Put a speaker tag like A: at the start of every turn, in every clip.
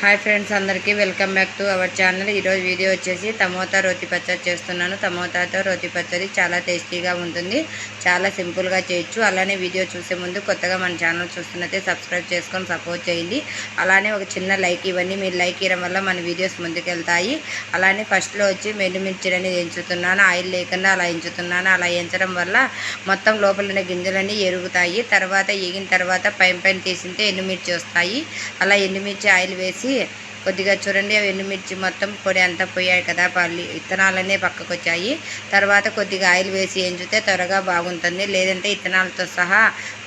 A: Hi friends అందరికీ welcome back to our channel ఈరోజు video వచ్చేసి టమోటా రోతి పచ్చడి చేస్తున్నాను. టమోటాతో రోతి పచ్చడి చాలా టేస్టీగా ఉంటుంది. చాలా సింపుల్గా చేయొచ్చు. అలానే వీడియో చూసే ముందు కొత్తగా మన ఛానల్ చూస్తున్నట్టే సబ్స్క్రైబ్ చేసుకొని సపోర్ట్ చేయండి. అలానే ఒక చిన్న లైక్ ఇవ్వండి. మీరు లైక్ ఇవ్వడం వల్ల మన వీడియోస్ ముందుకెళ్తాయి. అలానే ఫస్ట్లో వచ్చి మెండుమిర్చిలని ఎంచుతున్నాను. ఆయిల్ లేకుండా అలా ఎంచుతున్నాను. అలా ఎంచడం వల్ల మొత్తం లోపల ఉన్న గింజలన్నీ ఎరుగుతాయి. తర్వాత ఎగిన తర్వాత పైన పైన తీసింటే ఎండుమిర్చి వస్తాయి. అలా ఎండుమిర్చి ఆయిల్ వేసి Yeah. కొద్దిగా చూడండి అవి ఎండుమిర్చి మొత్తం పొడి అంతా పోయాయి కదా పల్లి ఇత్తనాలన్నీ పక్కకు వచ్చాయి తర్వాత కొద్దిగా ఆయిల్ వేసి ఎంచితే త్వరగా బాగుంటుంది. లేదంటే ఇత్తనాలతో సహా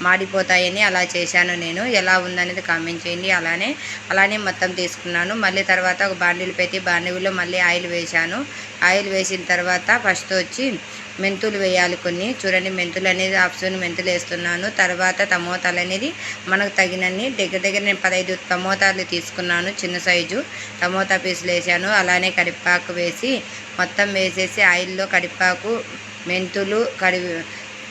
A: మాడిపోతాయని అలా చేశాను నేను. ఎలా ఉందనేది కామెంట్ చేయండి. అలానే అలానే మొత్తం తీసుకున్నాను. మళ్ళీ తర్వాత ఒక బాండీలు పెట్టి బాండీలో మళ్ళీ ఆయిల్ వేశాను. ఆయిల్ వేసిన తర్వాత ఫస్ట్ వచ్చి మెంతులు వేయాలి కొన్ని. చూడండి మెంతులు అనేది ఆప్షన్ మెంతులు వేస్తున్నాను. తర్వాత టమోటాలు అనేది మనకు తగినన్ని దగ్గర దగ్గర నేను పదహైదు టమోటాలు తీసుకున్నాను. చిన్న సైజు టమోటా పీసులు వేసాను. అలానే కరివేపాకు వేసి మొత్తం వేసేసి ఆయిల్లో కరివేపాకు మెంతులు కరివే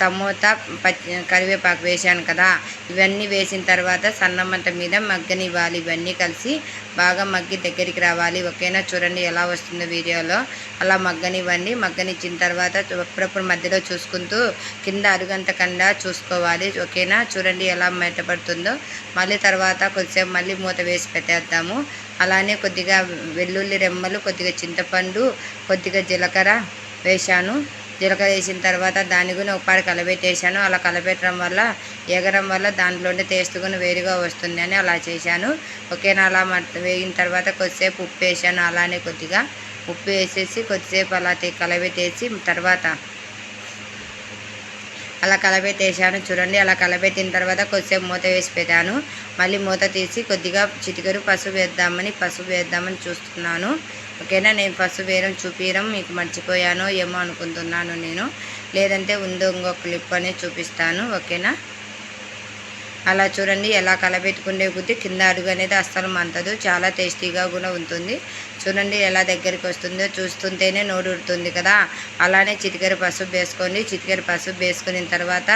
A: టమోటా పచ్చి కరివేపాకు వేసాను కదా. ఇవన్నీ వేసిన తర్వాత సన్నమంట మీద మగ్గనివ్వాలి ఇవన్నీ కలిసి బాగా మగ్గి దగ్గరికి రావాలి. ఓకేనా? చూడండి ఎలా వస్తుందో వీడియోలో. అలా మగ్గనివ్వండి మగ్గనిచ్చిన తర్వాత అప్పుడప్పుడు మధ్యలో చూసుకుంటూ కింద అరుగంత కండా చూసుకోవాలి. ఓకేనా? చూడండి ఎలా మెట్టపడుతుందో మళ్ళీ తర్వాత కొద్దిసేపు మళ్ళీ మూత వేసి పెట్టేద్దాము. అలానే కొద్దిగా వెల్లుల్లి రెమ్మలు కొద్దిగా చింతపండు కొద్దిగా జీలకర్ర వేశాను. జీలకర్ర వేసిన తర్వాత దాన్ని కూడా ఒకపారి కలబెట్టేశాను. అలా కలబెట్టడం వల్ల ఎగరం వల్ల దాంట్లోనే టేస్ట్ కూడా వేరుగా వస్తుంది అని అలా చేశాను. ఓకేనా? అలా వేగిన తర్వాత కొద్దిసేపు ఉప్పు వేసాను. అలానే కొద్దిగా ఉప్పు వేసేసి కొద్దిసేపు అలా కలబెట్టేసి తర్వాత అలా కలబెట్టేసాను చూడండి అలా కలబెట్టిన తర్వాత కొద్దిసేపు మూత వేసి పెట్టాను. మళ్ళీ మూత తీసి కొద్దిగా చిటికరు పసుపు వేద్దామని పసుపు వేద్దామని చూస్తున్నాను. ఓకేనా? నేను పసుపు వేయడం చూపించడం మీకు మర్చిపోయాను ఏమో అనుకుంటున్నాను నేను. లేదంటే ఉందో ఇంకో క్లిప్ అనేది చూపిస్తాను. ఓకేనా? అలా చూడండి ఎలా కలబెట్టుకునే కొద్దీ కింద అడుగు అనేది అస్సలు మంతదు చాలా టేస్టీగా కూడా ఉంటుంది. చూడండి ఎలా దగ్గరికి వస్తుందో చూస్తుంటేనే నోడుతుంది కదా. అలానే చిటికెర పసుపు వేసుకోండి. చిటికెర పసుపు వేసుకున్న తర్వాత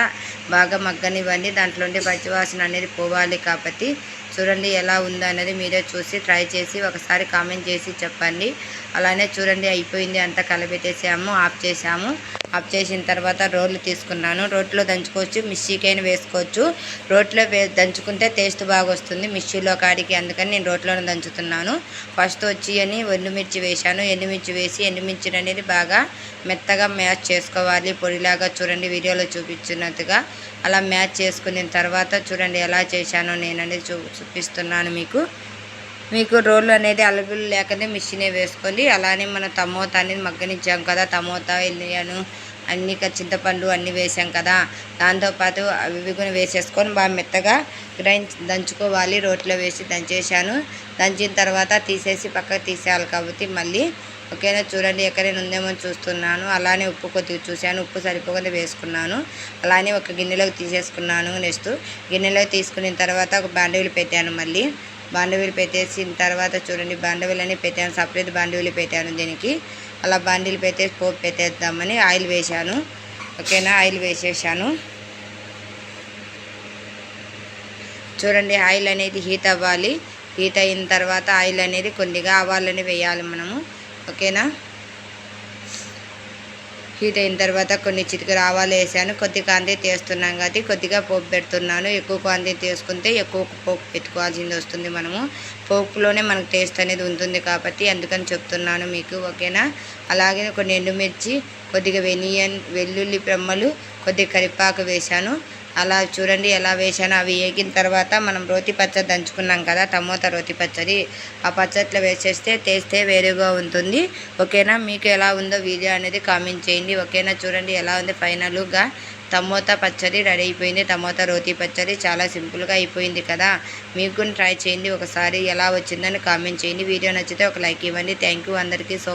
A: బాగా మగ్గనివ్వండి. దాంట్లోండి పచ్చివాసన అనేది పోవాలి కాబట్టి చూడండి ఎలా ఉందో అనేది మీరే చూసి ట్రై చేసి ఒకసారి కామెంట్ చేసి చెప్పండి. అలానే చూడండి అయిపోయింది అంతా కలబెట్టేసాము ఆఫ్ చేసాము ఆఫ్ చేసిన తర్వాత రోడ్లు తీసుకున్నాను. రోట్లో దంచుకోవచ్చు మిక్సీకైనా వేసుకోవచ్చు. రోట్లో వే దంచుకుంటే టేస్ట్ బాగా వస్తుంది మిక్సీలో కాడికి అందుకని నేను రోట్లోనే దంచుతున్నాను. ఫస్ట్ వచ్చి అని ఎండుమిర్చి వేశాను. ఎండుమిర్చి వేసి ఎండుమిర్చి అనేది బాగా మెత్తగా మ్యాచ్ చేసుకోవాలి. పొడిలాగా చూడండి వీడియోలో చూపించినట్టుగా. అలా మ్యాచ్ చేసుకున్న తర్వాత చూడండి ఎలా చేశానో నేను అనేది చూ చూపిస్తున్నాను మీకు. మీకు రోళ్ళు అనేది అలుగులు లేకనే మిషనే వేసుకోండి అలానే మన టమోటా అనేది మగ్గనిచ్చాం కదా టమోటా వెళ్ళాను అన్ని చింతపండు అన్నీ వేసాం కదా. దాంతోపాటు అవి కూడా వేసేసుకొని బాగా మెత్తగా గ్రైండ్ దంచుకోవాలి. రోట్లో వేసి దంచేసాను దంచిన తర్వాత తీసేసి పక్కకు తీసేయాలి కాబట్టి మళ్ళీ ఓకేనా చూడండి ఎక్కడైనా ఉందేమో చూస్తున్నాను. అలానే ఉప్పు కొద్దిగా చూశాను. ఉప్పు సరిపోకుండా వేసుకున్నాను. అలానే ఒక గిన్నెలోకి తీసేసుకున్నాను నెక్స్ట్. గిన్నెలోకి తీసుకున్న తర్వాత ఒక బాండవీలు పెట్టాను మళ్ళీ. బాండవీలు పెట్టేసిన తర్వాత చూడండి బాండవీలు పెట్టాను. సపరేట్ బాండవీలు పెట్టాను దీనికి. అలా బండిలు పెట్టేసి పోపు పెట్టేద్దామని ఆయిల్ వేశాను. ఓకేనా? ఆయిల్ వేసేసాను. చూడండి ఆయిల్ అనేది హీట్ అవ్వాలి. హీట్ అయిన తర్వాత ఆయిల్ అనేది కొద్దిగా ఆవాలని వేయాలి మనము. ఓకేనా? హీట్ అయిన తర్వాత కొన్ని చిటికలు ఆవాలు వేసాను. కొద్ది కాంతి తీస్తున్నాం కాబట్టి కొద్దిగా పోపు పెడుతున్నాను. ఎక్కువ కాంతి తీసుకుంటే ఎక్కువ పోపు పెట్టుకోవాల్సింది వస్తుంది మనము. పోపులోనే మనకు టేస్ట్ అనేది ఉంటుంది కాబట్టి అందుకని చెప్తున్నాను మీకు ఓకేనా? అలాగే కొన్ని ఎండుమిర్చి కొద్దిగా వెనియన్ వెల్లుల్లి బ్రమ్మలు కొద్దిగా కరిపాకు వేశాను. అలా చూడండి ఎలా వేసానో అవి వేగిన తర్వాత మనం రోతి పచ్చడి దంచుకున్నాం కదా టమోటా రోతి పచ్చడి. ఆ పచ్చట్లో వేసేస్తే టేస్టే వేరుగా ఉంటుంది. ఓకేనా? మీకు ఎలా ఉందో వీడియో అనేది కామెంట్ చేయండి. ఓకేనా? చూడండి ఎలా ఉంది ఫైనల్గా టమోటా పచ్చడి రెడీ అయిపోయింది. టమోటా రోతి పచ్చడి చాలా సింపుల్గా అయిపోయింది కదా. మీకు ట్రై చేయండి. ఒకసారి ఎలా వచ్చిందని కామెంట్ చేయండి. వీడియో నచ్చితే ఒక లైక్ ఇవ్వండి. థ్యాంక్ యూ అందరికీ సో